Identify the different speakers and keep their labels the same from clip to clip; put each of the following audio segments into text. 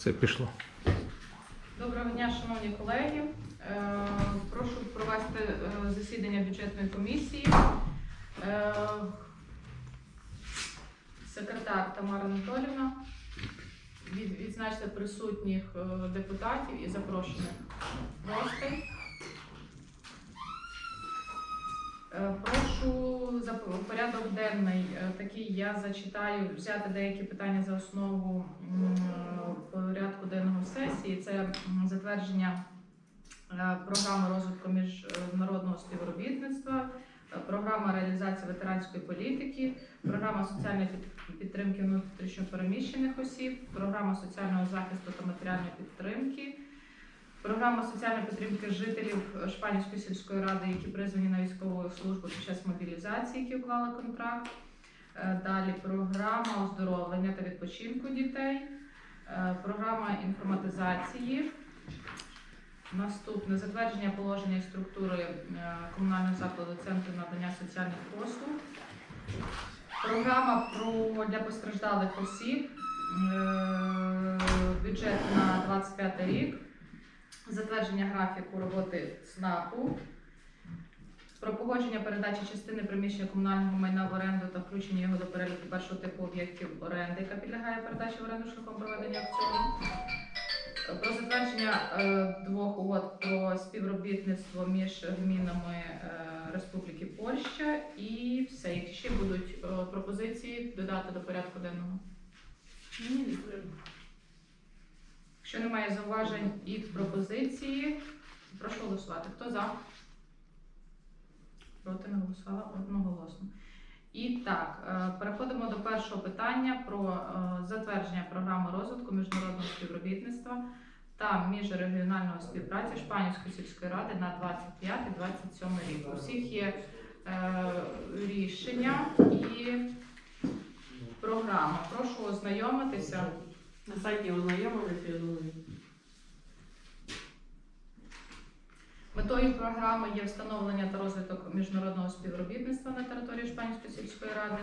Speaker 1: Це пішло.
Speaker 2: Доброго дня, шановні колеги. Е, Прошу провести е, засідання бюджетної комісії. Е, Секретар Тамара Анатолівна. Від- Відзначте присутніх депутатів і запрошених гостей. Прошу за порядок денний такий я зачитаю, взяти деякі питання за основу сесії. Це затвердження е, програми розвитку міжнародного співробітництва, е, програма реалізації ветеранської політики, програма соціальної підтримки внутрішньопереміщених осіб, програма соціального захисту та матеріальної підтримки. Програма соціальної підтримки жителів Шпанівської сільської ради, які призвані на військову службу під час мобілізації, які уклали контракт. Е, Далі програма оздоровлення та відпочинку дітей, програма інформатизації. Наступне затвердження положення і структури е, комунального закладу центру надання соціальних послуг. Програма про для постраждалих осіб. Е, Бюджет на 25 рік затвердження графіку роботи СНАПу, про погодження передачі частини приміщення комунального майна в оренду та включення його до переліку першого типу об'єктів оренди, яка підлягає передачі в оренду шляхом проведення аукціону. Про затвердження е, двох угод про співробітництво між гмінами е, Республіки Польща і все. Які ще будуть е, пропозиції додати до порядку денного? Якщо немає зауважень і пропозиції, прошу голосувати. Хто за? Проти не голосувала одноголосно. І так, е, переходимо до першого питання про е, затвердження програми розвитку міжнародного співробітництва та міжрегіональної співпраці Шпанівської сільської ради на 25-27 рік. У всіх є е, рішення і програма. Прошу ознайомитися.
Speaker 3: На сайті ознайомилися, я думаю.
Speaker 2: Метою програми є встановлення та розвиток міжнародного співробітництва на території Шпанської сільської ради.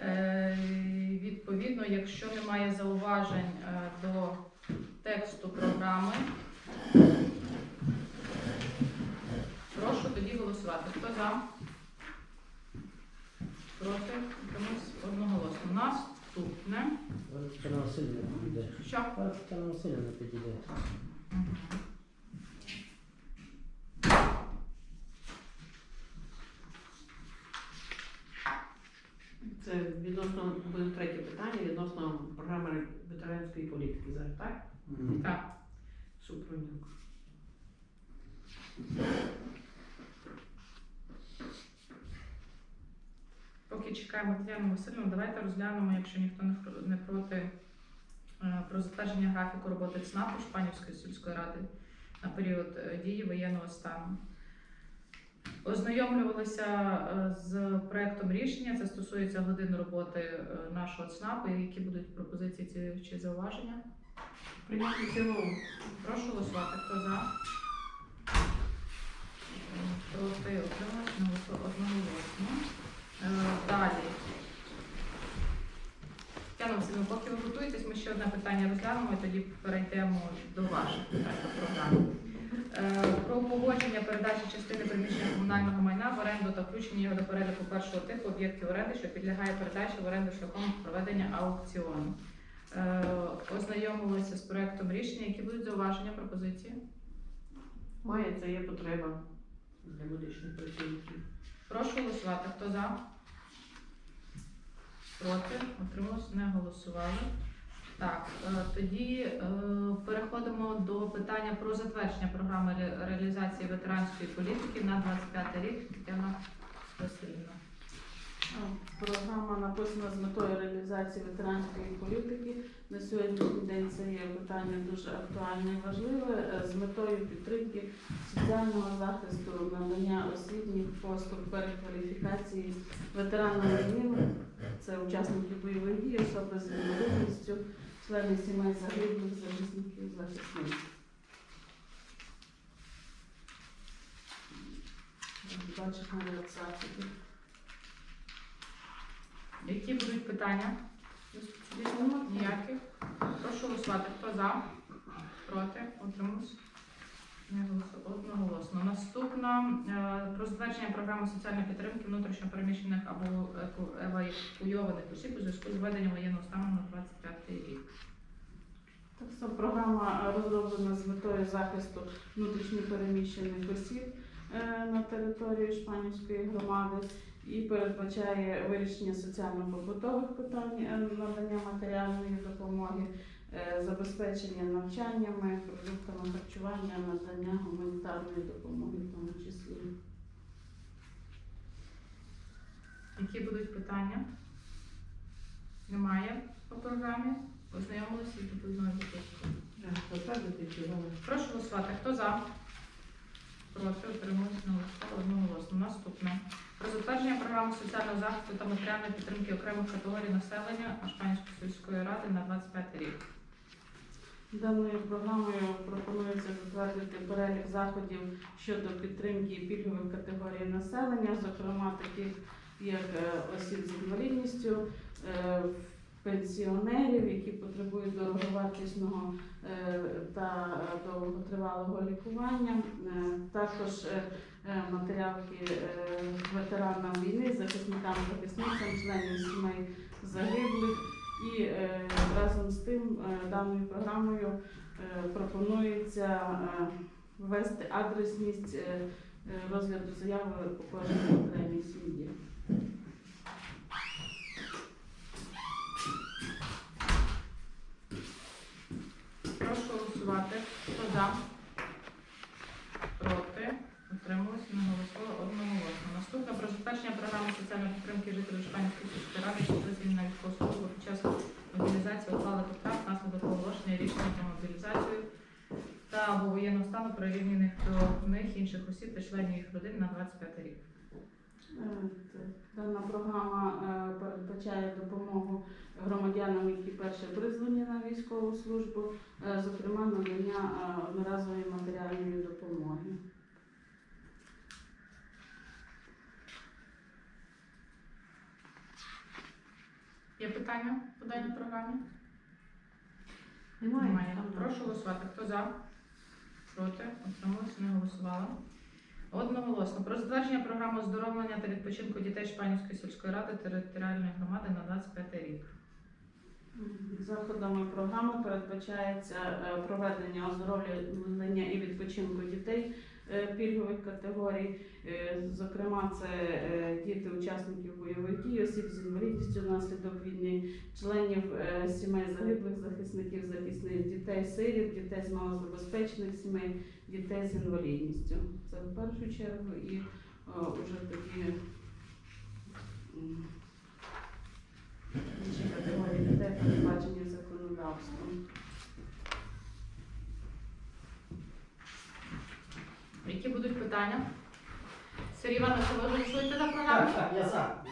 Speaker 2: Е, Відповідно, якщо немає зауважень е, до тексту програми, прошу тоді голосувати. Хто за? Проти? Комусь одноголосно. Наступне.
Speaker 4: Васильівна підійде.
Speaker 2: Що?
Speaker 4: Васильівна підійде.
Speaker 2: Мгм.
Speaker 3: Це відносно буде третє питання відносно програми ветеранської політики зараз, так?
Speaker 2: Так.
Speaker 3: Супрунюк.
Speaker 2: Поки чекаємо Тетяну Васильівну, давайте розглянемо, якщо ніхто не проти, е, про затвердження графіку роботи ЦНАПу Шпанівської сільської ради на період е, дії воєнного стану. Ознайомлювалися е, з проектом рішення. Це стосується годин роботи е, нашого ЦНАПу. Які будуть пропозиції ці- чи зауваження?
Speaker 3: Прийняти цілому.
Speaker 2: Прошу голосувати. Хто за? Проти отрималось одноголосно. Е, Далі. Тетяна Васильівна, поки ви готуєтесь, ми ще одне питання розглянемо і тоді перейдемо до ваших питань до програми. Про погодження передачі частини приміщення комунального майна в оренду та включення його до переліку першого типу об'єктів оренди, що підлягає передачі в оренду шляхом проведення аукціону. Е, Ознайомилися з проектом рішення, які будуть зауваження, пропозиції.
Speaker 3: Має це є потреба для медичних працівників.
Speaker 2: Прошу голосувати. Хто за? Проти? Утрималось? Не голосували. Так, е, тоді е, переходимо до питання про затвердження програми реалізації ветеранської політики на 25 рік. Тетяна Васильівна.
Speaker 5: Програма написана з метою реалізації ветеранської політики. На сьогоднішній день це є питання дуже актуальне і важливе е, з метою підтримки соціального захисту, надання освітніх послуг, перекваліфікації ветеранам війни. Це учасники бойових дій, особи з інвалідністю, члени сімей загиблих, захисників, захисників. Бачиш на вебсайті.
Speaker 2: Які будуть питання? Ніяких. Прошу голосувати. Хто за? Проти? Голосу- Одноголосно. Наступна е, про затвердження програми соціальної підтримки внутрішньопереміщених або евакуйованих осіб у зв'язку з введенням воєнного стану на 25 рік.
Speaker 5: Так само програма е, розроблена з метою захисту внутрішньопереміщених осіб е, на території Шпанівської громади і передбачає вирішення соціально-побутових питань, е, надання матеріальної допомоги, е, забезпечення навчаннями, продуктами харчування, надання гуманітарної допомоги в тому числі.
Speaker 2: Які будуть питання? Немає по програмі. Ознайомилися і
Speaker 3: в цілому.
Speaker 2: Прошу голосувати. Хто за? Проти на голосували одноголосно. Наступне. Про затвердження програми соціального захисту та матеріальної підтримки окремих категорій населення Ашпанської сільської ради на 25 рік.
Speaker 5: Даною програмою пропонується затвердити перелік заходів щодо підтримки пільгових категорій населення, зокрема таких як е, осіб з інвалідністю, е, пенсіонерів, які потребують дороговартісного е, та довготривалого лікування, е, також е, матеріалки ветеранам війни, захисникам, захисницям, членів сімей загиблих. І разом з тим даною програмою пропонується ввести адресність розгляду заяви по кожній окремій сім'ї.
Speaker 2: Прошу голосувати. Хто за? Проти? Утрималися не голосували одноголосно. Наступне про затвердження програми підтримки жителів Шпанської сільської що призвані на військову службу під час мобілізації ухвали втрат внаслідок оголошення рішення про мобілізацію та або воєнного стану прирівняних до них інших осіб та членів їх родин на 25 рік.
Speaker 5: Е, Дана програма е, передбачає допомогу громадянам, які перше призвані на військову службу, е, зокрема надання одноразової матеріальної допомоги.
Speaker 2: Є питання по даній програмі?
Speaker 3: Немає. Там
Speaker 2: Прошу голосувати. Хто за? Проти? Утрималися? Не голосували. Одноголосно. Про затвердження програми оздоровлення та відпочинку дітей Шпанівської сільської ради територіальної громади на 25 рік.
Speaker 5: Заходами програми передбачається е, проведення оздоровлення і відпочинку дітей пільгових категорій. Е, Зокрема, це е, діти учасників бойових дій, осіб з інвалідністю внаслідок війни, членів е, сімей загиблих захисників, захисних дітей, сиріт, дітей з малозабезпечених сімей, дітей з інвалідністю. Це в першу чергу і о, уже тоді. Інші категорії дітей передбачені законодавством.
Speaker 2: Які будуть питання? Сергій Іванович, ви голосуєте за
Speaker 4: Так,
Speaker 2: програму?
Speaker 4: так, я за.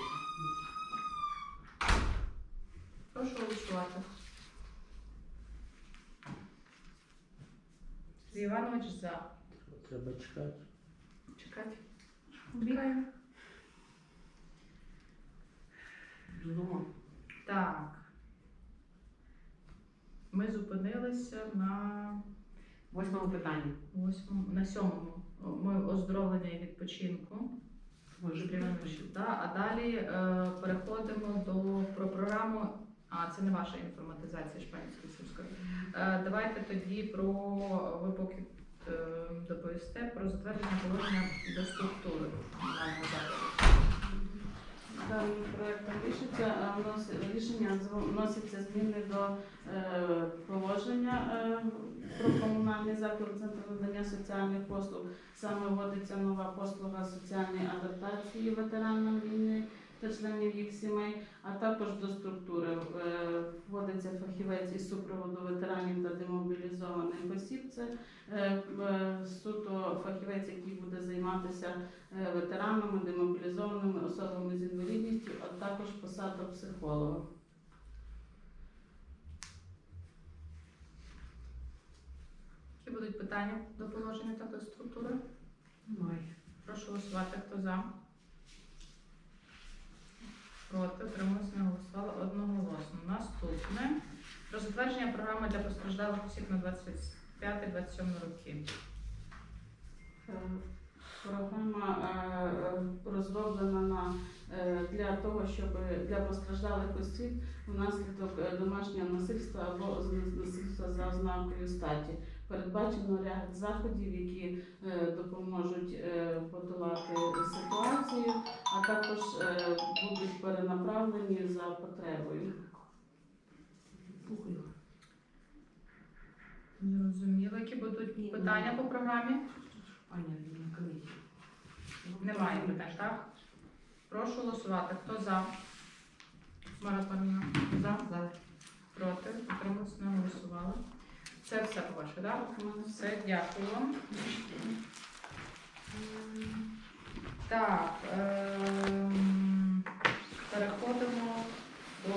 Speaker 2: Прошу голосувати. Сергій Іванович за.
Speaker 4: Треба чекати.
Speaker 2: Чекати. Чекаємо.
Speaker 3: Знову.
Speaker 2: Так. Ми зупинилися на
Speaker 3: Восьмому питанні.
Speaker 2: восьмому, на сьомому. Ми оздоровлення і відпочинку. Да, а далі е, переходимо до про програму. А це не ваша інформатизація Шпанської сільської. Е, давайте тоді про ви поки е, доповісте про затвердження положення до структури.
Speaker 5: Даним проектом рішення зв- вносяться зміни до е, положення е, про комунальний заклад центру надання соціальних послуг. Саме вводиться нова послуга соціальної адаптації ветеранам війни та членів їх сімей, а також до структури Е, вводиться фахівець із супроводу ветеранів та демобілізованих осіб. Це е, е, суто фахівець, який буде займатися ветеранами, демобілізованими особами з інвалідністю, а також посада психолога.
Speaker 2: Які будуть питання до положення та до структури?
Speaker 3: Немає.
Speaker 2: Прошу голосувати, хто за. Проти, утрималися, не голосували одноголосно. Наступне. Про затвердження програми для постраждалих осіб на 25-27 роки.
Speaker 5: Е, Програма е, розроблена на, е, для того, щоб для постраждалих осіб внаслідок домашнього насильства або насильства за ознакою статі. Передбачено ряд заходів, які е, допоможуть е, подолати ситуацію, а також е, будуть перенаправлені за потребою.
Speaker 3: Слухаю.
Speaker 2: Зрозуміло, які будуть питання по програмі?
Speaker 3: Аня.
Speaker 2: Немає питань, так? Прошу голосувати. Хто за? Маратонівна. За?
Speaker 3: За.
Speaker 2: Проти? Утрималися? Не голосували. Це все ваше, так?
Speaker 5: Все.
Speaker 2: Дякую вам. Так, ем, переходимо до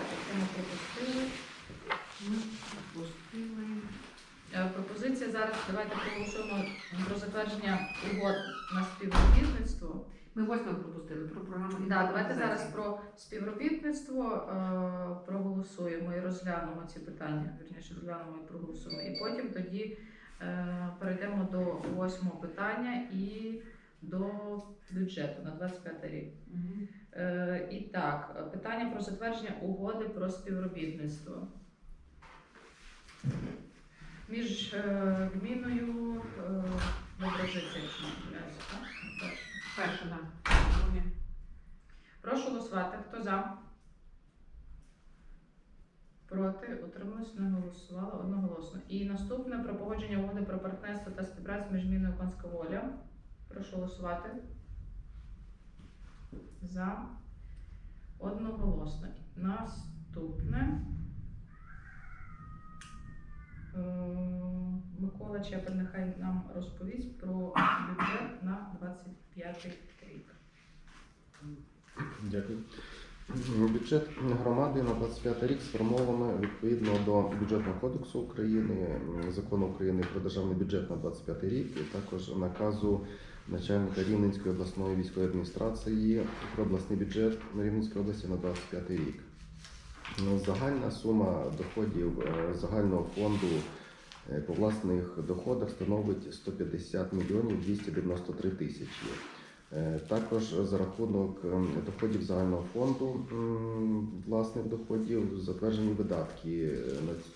Speaker 2: що ми пропустили.
Speaker 3: Ми пустили.
Speaker 2: Е, Пропозиція зараз. Давайте проголосуємо про затвердження угод на співробітництво.
Speaker 3: Ми восьме пропустили про програму.
Speaker 2: Да, давайте зараз про співробітництво е, проголосуємо і розглянемо ці питання. Вірніше розглянемо і проголосуємо. І потім тоді е, перейдемо до восьмого питання і до бюджету на 25 рік.
Speaker 3: Мгм.
Speaker 2: Е, і так, питання про затвердження угоди про співробітництво. Між е, гміною е, Доброжиця, якщо не помиляюся, так?
Speaker 3: Перше, так. Друге.
Speaker 2: Прошу голосувати. Хто за? Проти? Утрималось? Не голосували одноголосно. І наступне про погодження угоди про партнерство та співпрацю між Міною Конська Воля. Прошу голосувати. За. Одноголосно. Наступне. Е, Микола Чепер нехай нам розповість про бюджет на 25 рік.
Speaker 1: Дякую. Бюджет громади на 25 рік сформовано відповідно до бюджетного кодексу України, закону України про державний бюджет на 25 рік, і також наказу начальника Рівненської обласної військової адміністрації про обласний бюджет на Рівненській області на 25 рік. Ну, Загальна сума доходів е, загального фонду е, по власних доходах становить 150 мільйонів 293 тисячі. Е, Також за рахунок доходів загального фонду власних доходів затверджені видатки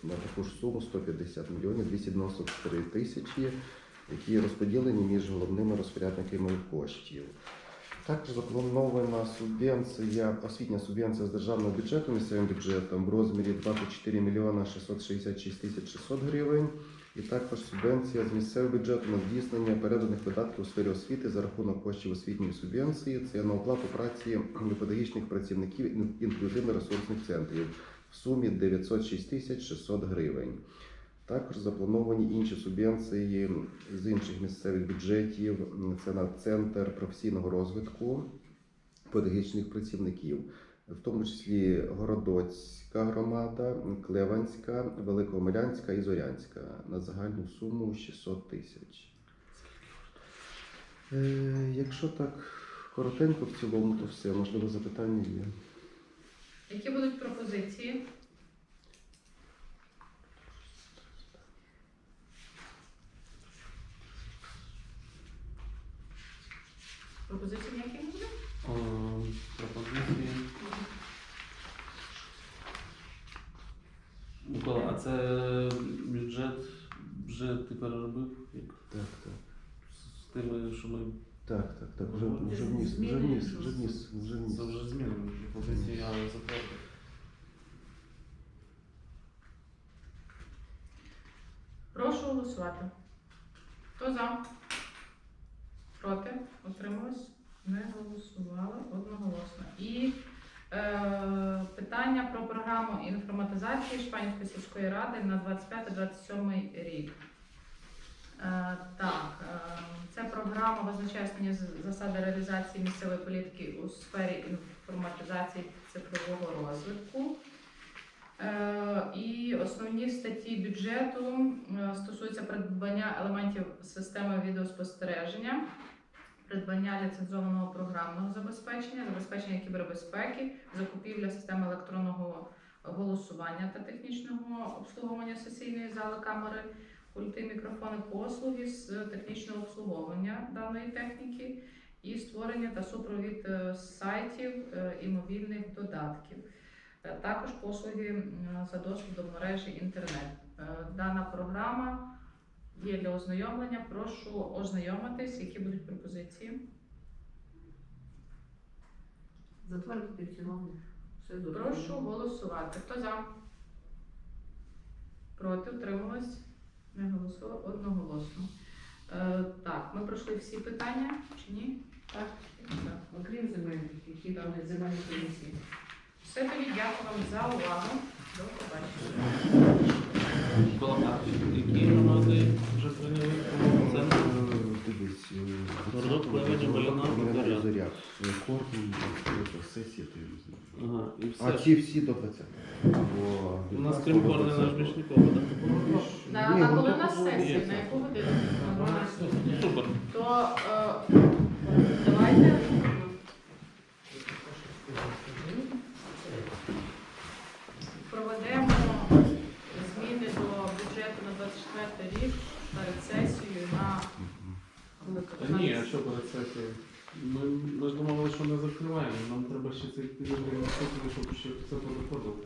Speaker 1: на таку ж суму 150 мільйонів 293 тисячі, які розподілені між головними розпорядниками коштів. Також запланована субвенція, освітня субвенція з державного бюджету місцевим бюджетом в розмірі 24 мільйона 666 тисяч 600 гривень. І також субвенція з місцевого бюджету на здійснення переданих видатків у сфері освіти за рахунок коштів освітньої субвенції. Це на оплату праці педагогічних працівників інклюзивно-ресурсних центрів в сумі 906 тисяч 600 гривень. Також заплановані інші субвенції з інших місцевих бюджетів. Це на центр професійного розвитку педагогічних працівників, в тому числі Городоцька громада, Клеванська, Великомилянська і Зорянська на загальну суму 600 тисяч. Е, якщо так коротенько в цілому, то все, можливо, запитання є.
Speaker 2: Які будуть пропозиції? Пропозиції ніяких не буде?
Speaker 6: Е, Пропозиції. Микола, а це бюджет вже ти переробив як
Speaker 1: Так, так.
Speaker 6: з тими, що ми
Speaker 1: Так, так, так. Вже, вже вніс, вже вніс, вже вніс, вже вніс.
Speaker 6: це вже змінили пропозиції, я затвердив.
Speaker 2: Прошу голосувати. Хто за? Проти? Утримались? Не голосували одноголосно. І е, питання про програму інформатизації Шпанівської сільської ради на 25-27 рік. Е, так, е, ця програма визначає основні засади реалізації місцевої політики у сфері інформатизації цифрового розвитку. Е, І основні статті бюджету стосуються придбання елементів системи відеоспостереження, придбання ліцензованого програмного забезпечення, забезпечення кібербезпеки, закупівля системи електронного голосування та технічного обслуговування сесійної зали камери, пульти, мікрофони, послуги з технічного обслуговування даної техніки і створення та супровід е, сайтів е, і мобільних додатків. Е, Також послуги за доступ до мережі інтернет. Дана програма є для ознайомлення. Прошу ознайомитись, які будуть пропозиції.
Speaker 3: Затвердити в цілому.
Speaker 2: Прошу голосувати. Хто за? Проти утрималась? Не голосував одноголосно. Е, так, ми пройшли всі питання чи ні?
Speaker 3: Так.
Speaker 2: Так.
Speaker 3: Окрім земельних, які там земельні комісії.
Speaker 2: Все тоді дякую вам за увагу. До побачення.
Speaker 6: Микола, а які громади вже прийняли умови центру?
Speaker 1: Дивись,
Speaker 6: Городок, Левені, Баліна, Зоря.
Speaker 1: Зоря. Корпус, сесія, ти
Speaker 6: Ага, і
Speaker 1: А
Speaker 6: чи
Speaker 1: ці всі до 20. Бо
Speaker 6: У нас крім Корни наш Мішнікова, так?
Speaker 2: На, а коли
Speaker 1: ну,
Speaker 2: у нас сесія? На яку годину? На 12.
Speaker 6: Супер.
Speaker 2: То е, давайте проведемо зміни до бюджету на 24 рік перед сесією на
Speaker 6: Та ні, а що перед сесією? Ми, ми ж думали, що не закриваємо. Нам треба ще цей тиждень щоб ще все позаходило.